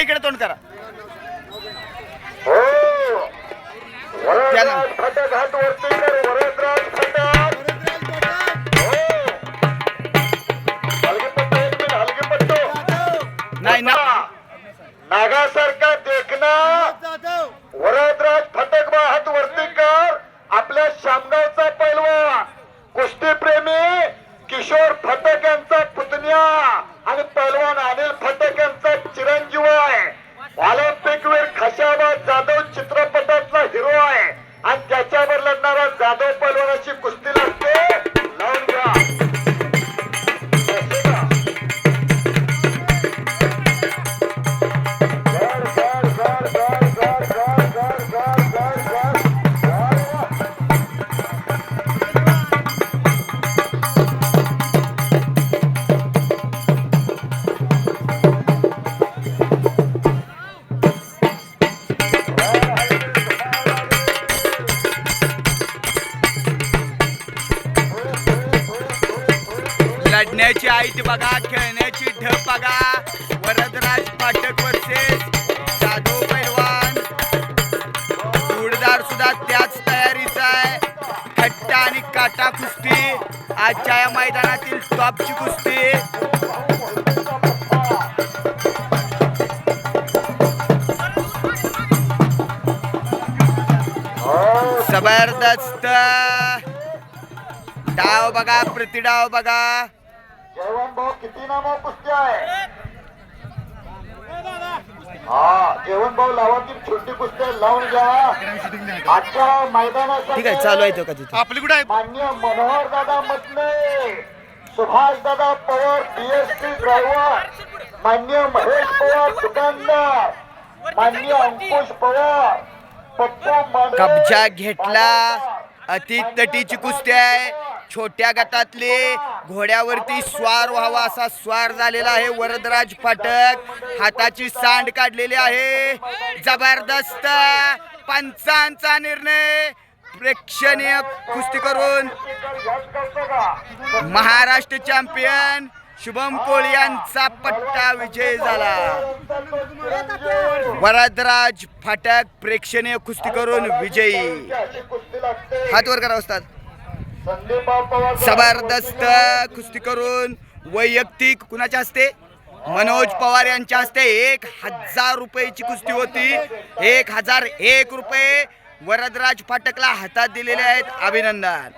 इकडे तोंड करा. हो. हो. नाही ना नागासारखा देखना वरदराज फटक वाहत वरती कर. आपल्या शामगावचा पैलवा. कुस्तीप्रेमी किशोर फटक यांचा पुतण्या. लढण्याची आईट बघा खेळण्याची ढप बघा. वरदराज फाटक वर्सेस जाधव पैलवान. जोडदार सुद्धा त्याच तयारीचा आहे. खट्टा आणि काटा कुस्ती. आजच्या या मैदानातील टॉपची कुस्ती. जबरदस्त. डाव बघा प्रतिडाव बघा. जेवण भाऊ किती नामं कुस्ती आहे? हा जेवण भाऊ लावा ती छोटी कुस्ती आहे, लावून घ्या. आजच्या मैदानासाठी ठीक आहे चालू आहे तो का तिथे? आपली कुठे आहे? मान्य मनोहर दादा मतले सुभाष दादा पवार डीएसपी ड्रायव्हर मान्य महेश पवार दुकानदार मान्य अंकुश पवार पप्पू कब्जा घेतला. अति तटीची कुस्ती आहे. छोट्या गटातले घोड्यावरती स्वार व्हावा असा स्वार झालेला आहे वरदराज फाटक. हाताची सांड काढलेली आहे. जबरदस्त पंचांचा निर्णय. प्रेक्षणीय कुस्ती करून महाराष्ट्र चॅम्पियन शुभम कोळी यांचा पट्टा विजय झाला. वरदराज फाटक प्रेक्षणीय कुस्ती करून विजयी. हात वर करा उस्ताद. जबरदस्त कुस्ती करून वैयक्तिक कुणाच्या असते मनोज पवार यांच्या हस्ते एक हजार रुपयाची कुस्ती होती. एक हजार एक रुपये वरदराज फाटकला हातात दिलेले आहेत. अभिनंदन.